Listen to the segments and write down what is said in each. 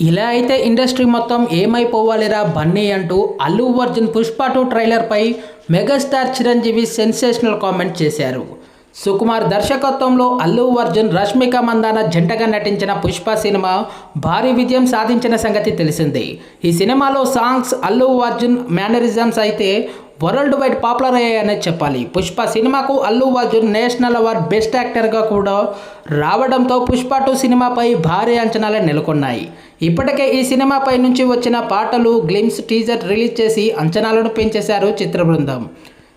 ఇలా అయితే ఇండస్ట్రీ మొత్తం ఏమైపోవాలిరా బన్నీ అంటూ అల్లు అర్జున్ పుష్ప టూ ట్రైలర్పై మెగాస్టార్ చిరంజీవి సెన్సేషనల్ కామెంట్ చేశారు. సుకుమార్ దర్శకత్వంలో అల్లు అర్జున్ రష్మిక మందాన జంటగా నటించిన పుష్ప సినిమా భారీ విజయం సాధించిన సంగతి తెలిసిందే. ఈ సినిమాలో సాంగ్స్ అల్లు అర్జున్ మేనరిజమ్స్ అయితే వరల్డ్ వైడ్ పాపులర్ అయ్యాయనే చెప్పాలి. పుష్ప సినిమాకు Allu Arjun national award best యాక్టర్గా కూడా రావడంతో పుష్ప టూ సినిమాపై భారీ అంచనాలే నెలకొన్నాయి. ఇప్పటికే ఈ సినిమాపై నుంచి వచ్చిన పాటలు గ్లిమ్స్ టీజర్ రిలీజ్ చేసి అంచనాలను పెంచేశారు చిత్ర బృందం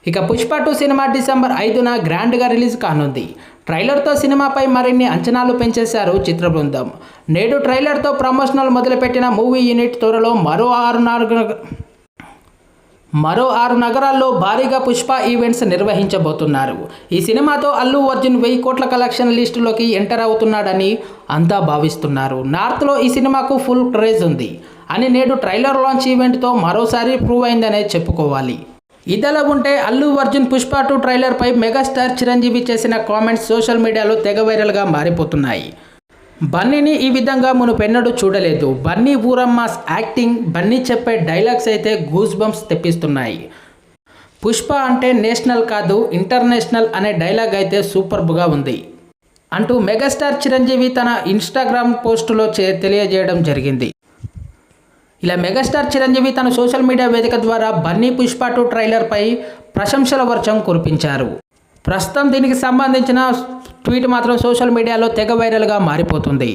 ఇక పుష్ప టూ సినిమా డిసెంబర్ ఐదున గ్రాండ్గా రిలీజ్ కానుంది. ట్రైలర్తో సినిమాపై మరిన్ని అంచనాలు పెంచేశారు చిత్ర బృందం. నేడు ట్రైలర్తో ప్రమోషనల్ మొదలుపెట్టిన మూవీ యూనిట్ త్వరలో మరో ఆరు నాలుగు మరో ఆరు నగరాల్లో భారీగా పుష్ప ఈవెంట్స్ నిర్వహించబోతున్నారు. ఈ సినిమాతో అల్లు అర్జున్ వెయ్యి కోట్ల కలెక్షన్ లిస్టులోకి ఎంటర్ అవుతున్నాడని అంతా భావిస్తున్నారు. నార్త్లో ఈ సినిమాకు ఫుల్ క్రేజ్ ఉంది. అని నేడు ట్రైలర్ లాంచ్ ఈవెంట్తో మరోసారి ప్రూవ్ అయిందనే చెప్పుకోవాలి. ఇదలా ఉంటే అల్లు అర్జున్ పుష్ప టూ ట్రైలర్పై మెగాస్టార్ చిరంజీవి చేసిన కామెంట్స్ సోషల్ మీడియాలో తెగ వైరల్గా మారిపోతున్నాయి. బన్నీని ఈ విధంగా మునుపెన్నడూ చూడలేదు. బన్నీ ఊరమ్మాస్ యాక్టింగ్ బన్నీ చెప్పే డైలాగ్స్ అయితే గూస్ బంప్స్ తెప్పిస్తున్నాయి. పుష్ప అంటే నేషనల్ కాదు ఇంటర్నేషనల్ అనే డైలాగ్ అయితే సూపర్బ్గా ఉంది. అంటూ మెగాస్టార్ చిరంజీవి తన ఇన్స్టాగ్రామ్ పోస్టులో చే తెలియజేయడం జరిగింది. ఇలా మెగాస్టార్ చిరంజీవి తన సోషల్ మీడియా వేదిక ద్వారా బన్నీ పుష్ప టూ ట్రైలర్పై ప్రశంసల వర్షం కురిపించారు. ప్రస్తుతం దీనికి సంబంధించిన ట్వీట్ మాత్రం సోషల్ మీడియాలో తెగ వైరల్గా మారిపోతుంది.